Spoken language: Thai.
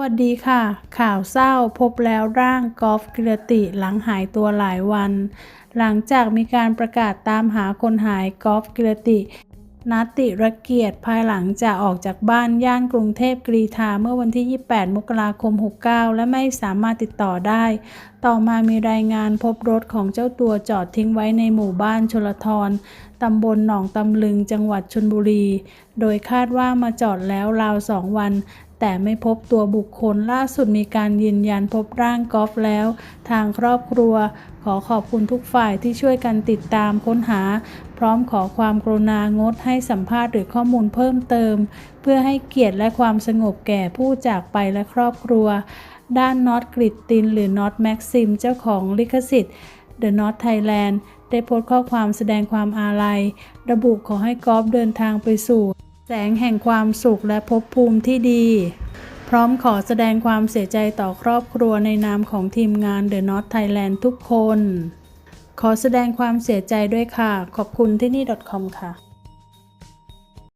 วัสดีค่ะ ข่าวเศร้าพบแล้วร่างกอล์ฟกิรติหลังหายตัวหลายวัน หลังจากมีการประกาศตามหาคนหายกอล์ฟกิรตินัตติรเกียรติภายหลังจากออกจากบ้านย่านกรุงเทพกรีฑาเมื่อวันที่ 28 มกราคม 69 และไม่สามารถติดต่อได้ ต่อมามีรายงานพบรถของเจ้าตัวจอดทิ้งไว้ในหมู่บ้านชลทรตำบลหนองตำลึงจังหวัดชลบุรี โดยคาดว่ามาจอดแล้วราวสองวัน แต่ไม่พบตัวบุคคลล่าสุดมีการยืนยันพบร่างกอล์ฟแล้ว ทางครอบครัว ขอขอบคุณทุกฝ่ายที่ช่วยกันติดตามค้นหา พร้อมขอความกรุณางดให้สัมภาษณ์หรือข้อมูลเพิ่มเติม เพื่อให้เกียรติและความสงบแก่ผู้จากไปและครอบครัว ด้านน็อตกริตตินหรือน็อตแม็กซิมเจ้าของลิขสิทธิ์ The Not Thailand ได้โพสต์ข้อความแสดงความอาลัย ระบุขอให้กอล์ฟเดินทางไปสู่ แสงแห่งความสุขและภพภูมิที่ดี พร้อมขอแสดงความเสียใจต่อครอบครัวในนามของทีมงาน The Not Thailand ทุกคน ขอแสดงความเสียใจด้วยค่ะ ขอบคุณที่นี่ .com ค่ะ